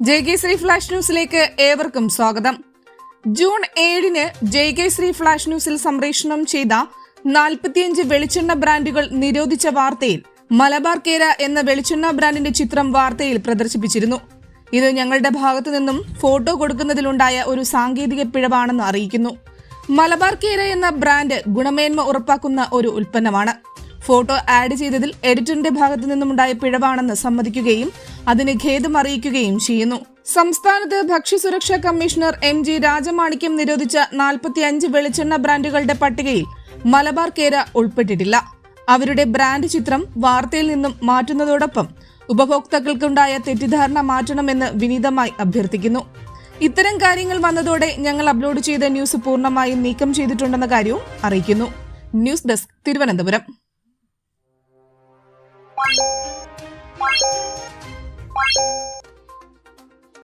J K Shri flash ന്യൂസിലേക്ക് ഏവർക്കും സ്വാഗതം. ജൂൺ ഏഴിന് ശ്രീ ഫ്ലാഷ് ന്യൂസിൽ സംപ്രേഷണം ചെയ്ത നാൽപ്പത്തിയഞ്ച് വെളിച്ചെണ്ണ ബ്രാൻഡുകൾ നിരോധിച്ച വാർത്തയിൽ മലബാർ കേര എന്ന വെളിച്ചെണ്ണ ബ്രാൻഡിന്റെ ചിത്രം വാർത്തയിൽ പ്രദർശിപ്പിച്ചിരുന്നു. ഇത് ഞങ്ങളുടെ ഭാഗത്തു നിന്നും ഫോട്ടോ കൊടുക്കുന്നതിലുണ്ടായ ഒരു സാങ്കേതിക പിഴവാണെന്ന് അറിയിക്കുന്നു. മലബാർ കേര എന്ന ബ്രാൻഡ് ഗുണമേന്മ ഉറപ്പാക്കുന്ന ഒരു ഉൽപ്പന്നമാണ്. ഫോട്ടോ ആഡ് ചെയ്തതിൽ എഡിറ്ററിന്റെ ഭാഗത്തു നിന്നുമുണ്ടായ പിഴവാണെന്ന് സമ്മതിക്കുകയും അതിന് ഖേദം അറിയിക്കുകയും ചെയ്യുന്നു. സംസ്ഥാനത്ത് ഭക്ഷ്യസുരക്ഷാ കമ്മീഷണർ എം ജി രാജമാണിക്യം നിരോധിച്ച നാൽപ്പത്തിയഞ്ച് വെളിച്ചെണ്ണ ബ്രാൻഡുകളുടെ പട്ടികയിൽ മലബാർ കേര ഉൾപ്പെട്ടിട്ടില്ല. അവരുടെ ബ്രാൻഡ് ചിത്രം വാർത്തയിൽ നിന്നും മാറ്റുന്നതോടൊപ്പം ഉപഭോക്താക്കൾക്കുണ്ടായ തെറ്റിദ്ധാരണ മാറ്റണമെന്ന് വിനീതമായി അഭ്യർത്ഥിക്കുന്നു. ഇത്തരം കാര്യങ്ങൾ വന്നതോടെ ഞങ്ങൾ അപ്ലോഡ് ചെയ്ത ന്യൂസ് പൂർണമായും നീക്കം ചെയ്തിട്ടുണ്ടെന്ന കാര്യവും അറിയിക്കുന്നു. News desk Thiruvananthapuram.